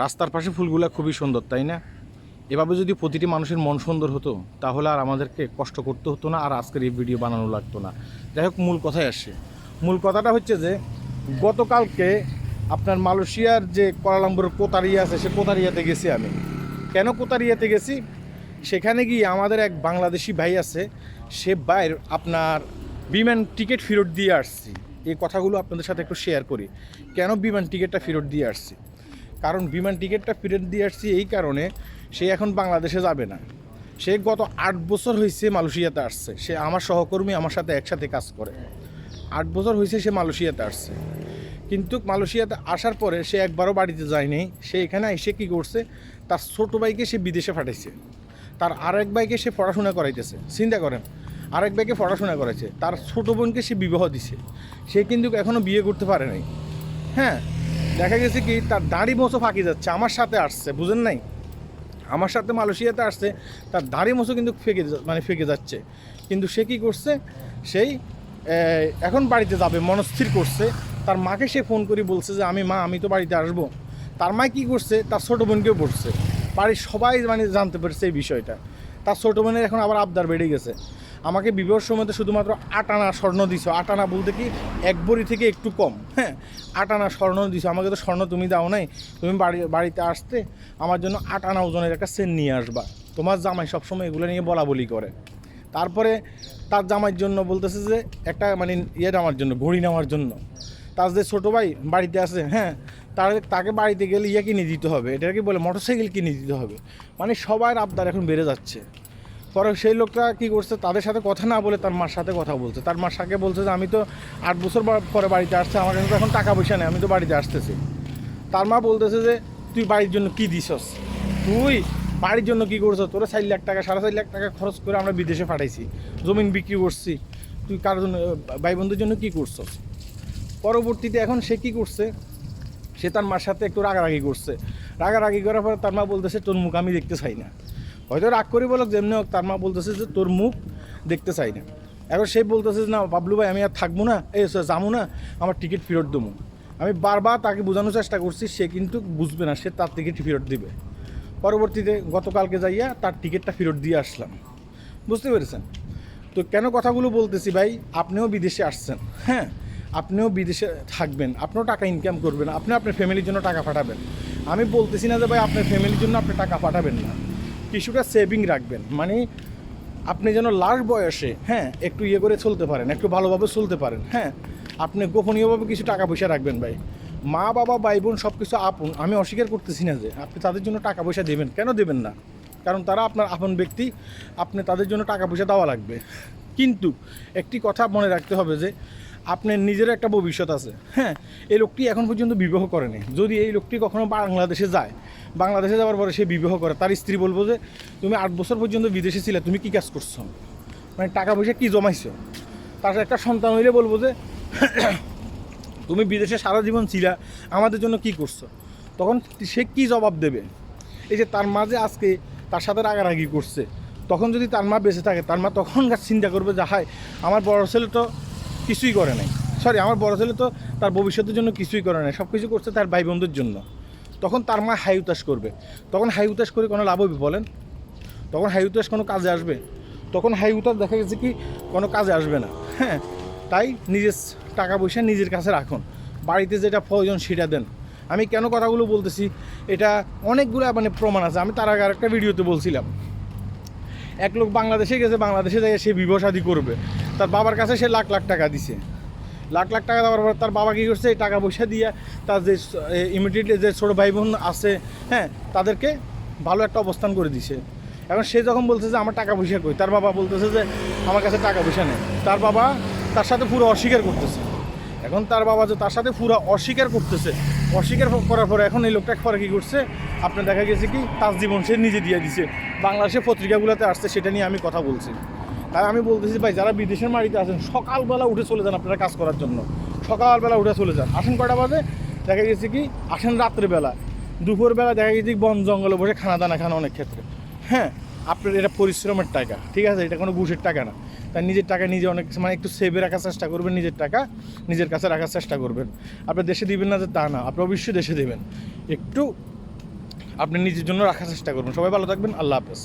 রাস্তার পাশে ফুলগুলো খুবই সুন্দর, তাই না? এভাবে যদি প্রতিটি মানুষের মন সুন্দর হতো, তাহলে আর আমাদেরকে কষ্ট করতে হতো না, আর আজকের এই ভিডিও বানানো লাগতো না। যাই হোক, মূল কথায় আসে মূল কথাটা হচ্ছে যে, গতকালকে আপনার মালয়েশিয়ার যে কোয়ালালামপুরের কোতারিয়া আছে, সে কোতারিয়াতে গেছি আমি। কেন কোতারিয়াতে গেছি? সেখানে গিয়ে আমাদের এক বাংলাদেশি ভাই আছে, সে বাইর আপনার বিমান টিকিট ফেরত দিয়ে আসছি। এই কথাগুলো আপনাদের সাথে একটু শেয়ার করি। কেন বিমান টিকিটটা ফেরত দিয়ে আসছি? কারণ বিমান টিকিটটা ফেরত দিয়ে আসছি এই কারণে সে এখন বাংলাদেশে যাবে না। সে গত আট বছর হয়েছে মালয়েশিয়াতে আসছে। সে আমার সহকর্মী আমার সাথে একসাথে কাজ করে। আট বছর হয়েছে সে মালয়েশিয়াতে আসছে। কিন্তু মালয়েশিয়াতে আসার পরে সে একবারও বাড়িতে যায়নি। সে এখানে এসে কী করছে? তার ছোটো ভাইকে সে বিদেশে পাঠাইছে। তার আরেক ভাইকে সে পড়াশোনা করাইতেছে। চিন্তা করেন, আরেক ভাইকে পড়াশোনা করাইছে। তার ছোটো বোনকে সে বিবাহ দিছে। সে কিন্তু এখনও বিয়ে করতে পারে নাই। হ্যাঁ দেখা গেছে কি, তার দাড়ি মোছো ফাঁকি যাচ্ছে, আমার সাথে আসছে, বুঝেন নাই? আমার সাথে মালয়েশিয়াতে আসছে, তার দাড়ি মোছো কিন্তু ফেঁকে মানে ফেঁকে যাচ্ছে। কিন্তু সে কী করছে? সেই এখন বাড়িতে যাবে, মনস্থির করছে। তার মাকে সে ফোন করে বলছে যে, আমি মা, আমি তো বাড়িতে আসব। তার মা কী করছে? তার ছোটো বোনকেও পড়ছে বাড়ির সবাই মানে জানতে পারছে এই বিষয়টা। তার ছোটো বোনের এখন আবার আবদার বেড়ে গেছে। আমাকে বিবাহের সময় তো শুধুমাত্র আট আনা স্বর্ণ দিছো। আট আনা বলতে কি, এক বড়ি থেকে একটু কম হ্যাঁ? আট আনা স্বর্ণ দিছো। আমাকে তো স্বর্ণ তুমি দাও নাই। তুমি বাড়ি, বাড়িতে আসতে আমার জন্য আট আনা ওজনের একটা সেন নিয়ে আসবা। তোমার জামাই সবসময় এগুলো নিয়ে বলা বলি করে। তারপরে তার জামাইয়ের জন্য বলতেছে যে, একটা মানে ইয়ে নেওয়ার জন্য, ঘড়ি নেওয়ার জন্য। তার যে ছোটো ভাই বাড়িতে আছে হ্যাঁ? তার, তাকে বাড়িতে গেলে ইয়ে কিনে দিতে হবে। এটাকে বলে মোটরসাইকেল কিনে দিতে হবে। মানে সবার আবদার এখন বেড়ে যাচ্ছে। পরে সেই লোকটা কী করছে, তাদের সাথে কথা না বলে তার মার সাথে কথা বলছে। তার মার সাথে বলছে যে, আমি তো আট বছর পরে বাড়িতে আসছে, আমার কাছে এখন টাকা পয়সা নেই, আমি তো বাড়িতে আসতেছি। তার মা বলতেছে যে, তুই বাড়ির জন্য কি দিছস? তুই বাড়ির জন্য কি করছ? তোরা চার লাখ টাকা, সাড়ে চার লাখ টাকা খরচ করে আমরা বিদেশে পাঠাইছি, জমিন বিক্রি করছি। তুই কার জন্য, ভাই বন্ধুর জন্য কী করছস? পরবর্তীতে এখন সে কি করছে? সে তার মার সাথে একটু রাগারাগি করছে। রাগারাগি করার পরে তার মা বলতেছে, তোর মুখ আমি দেখতে চাই না। হয়তো রাগ করি বলক যেমনি হোক, তার মা বলতেছে যে তোর মুখ দেখতে চাই না। এখন সে বলতেছে যে, না, বাবলু ভাই, আমি আর থাকব না, এই যাব না, আমার টিকিট ফেরত দেবো। আমি বারবার তাকে বোঝানোর চেষ্টা করছি, সে কিন্তু বুঝবে না, সে তার টিকিট ফেরত দিবে। পরবর্তীতে গতকালকে যাইয়া তার টিকিটটা ফেরত দিয়ে আসলাম। বুঝতে পেরেছেন? তো কেন কথাগুলো বলতেছি ভাই? আপনিও বিদেশে আসছেন হ্যাঁ? আপনিও বিদেশে থাকবেন, আপনিও টাকা ইনকাম করবেন, আপনি আপনার ফ্যামিলির জন্য টাকা পাঠাবেন। আমি বলতেছি না যে, ভাই, আপনার ফ্যামিলির জন্য আপনি টাকা পাঠাবেন না। কিছুটা সেভিং রাখবেন। মানে আপনি যেন লাস্ট বয়সে হ্যাঁ একটু ইয়ে করে চলতে পারেন, একটু ভালোভাবে চলতে পারেন হ্যাঁ আপনি গোপনীয়ভাবে কিছু টাকা পয়সা রাখবেন ভাই। মা, বাবা ভাই বোন সব কিছু আপন, আমি অস্বীকার করতেছি না যে আপনি তাদের জন্য টাকা পয়সা দেবেন। কেন দেবেন না? কারণ তারা আপনার আপন ব্যক্তি, আপনি তাদের জন্য টাকা পয়সা দেওয়া লাগবে। কিন্তু একটি কথা মনে রাখতে হবে যে আপনার নিজের একটা ভবিষ্যৎ আছে। হ্যাঁ এই লোকটি এখন পর্যন্ত বিবাহ করেনি। যদি এই লোকটি কখনো বাংলাদেশে যায়, বাংলাদেশে যাওয়ার পরে সে বিবাহ করে, তার স্ত্রী বলব যে, তুমি আট বছর পর্যন্ত বিদেশে ছিলে, তুমি কি কাজ করছ? মানে টাকা পয়সা কি জমাইছো? তার একটা সন্তান হইলে বলব যে, তুমি বিদেশে সারা জীবন ছিলা, আমাদের জন্য কি করছ? তখন সে কি জবাব দেবে? এই যে তার মা যে আজকে তার সাথে রাগারাগি করছে, তখন যদি তার মা বেঁচে থাকে, তার মা তখন চিন্তা করবে যে, হায়, আমার বড় ছেলে তো কিছুই করে নাই। সরি আমার বড় ছেলে তো তার ভবিষ্যতের জন্য কিছুই করে নাই। সব কিছু করছে তার ভাই বন্ধুর জন্য। তখন তার মা হাই উতাস করবে। তখন হাই উতাস করে কোনো লাভ হবে বলেন? তখন হাই উতাস কোনো কাজে আসবে? তখন হাই উতাস দেখা গেছে কি কোনো কাজে আসবে না। হ্যাঁ তাই নিজের টাকা পয়সা নিজের কাছে রাখুন। বাড়িতে যেটা প্রয়োজন সেটা দেন। আমি কেন কথাগুলো বলতেছি? এটা অনেকগুলো মানে প্রমাণ আছে। আমি তার আগে আরেকটা ভিডিওতে বলছিলাম। এক লোক বাংলাদেশে গেছে, বাংলাদেশে যাই সে বিবাহ শাদী করবে। তার বাবার কাছে সে লাখ লাখ টাকা দিছে। লাখ লাখ টাকা দেওয়ার পর তার বাবা কী করছে? টাকা পয়সা দিয়ে তার যে ইমিডিয়েটলি যে ছোটো ভাই বোন আছে হ্যাঁ তাদেরকে ভালো একটা অবস্থান করে দিছে। এখন সে যখন বলছে যে, আমার টাকা পয়সা কই? তার বাবা বলতেছে যে, আমার কাছে টাকা পয়সা নেই। তার বাবা তার সাথে পুরো অস্বীকার করতেছে। এখন তার বাবা যে তার সাথে পুরো অস্বীকার করতেছে, অস্বীকার করার পরে এখন এই লোকটা পরে কী করছে? আপনার দেখা গেছে কি? তার জীবন সে নিজে দিয়ে দিছে। বাংলাদেশের পত্রিকাগুলোতে আসছে, সেটা নিয়ে আমি কথা বলছি। তাই আমি বলতেছি ভাই, যারা বিদেশের মাটিতে আছেন, সকালবেলা উঠে চলে যান আপনারা কাজ করার জন্য। সকালবেলা উঠে চলে যান। আসেন কয়টা বাজে? দেখা গেছে কি, আসেন রাত্রেবেলা। দুপুরবেলা দেখা গেছে কি, বন জঙ্গলে বসে খানা দানা খান অনেক ক্ষেত্রে। হ্যাঁ আপনার এটা পরিশ্রমের টাকা, ঠিক আছে? এটা কোনো ঘুষের টাকা না। তাই নিজের টাকা নিজে অনেক মানে একটু সেভে রাখার চেষ্টা করবেন, নিজের টাকা নিজের কাছে রাখার চেষ্টা করবেন। আপনি দেশে দিবেন না যে তা না, আপনি অবশ্যই দেশে দেবেন। একটু আপনি নিজের জন্য রাখার চেষ্টা করবেন। সবাই ভালো থাকবেন, আল্লাহ হাফেজ।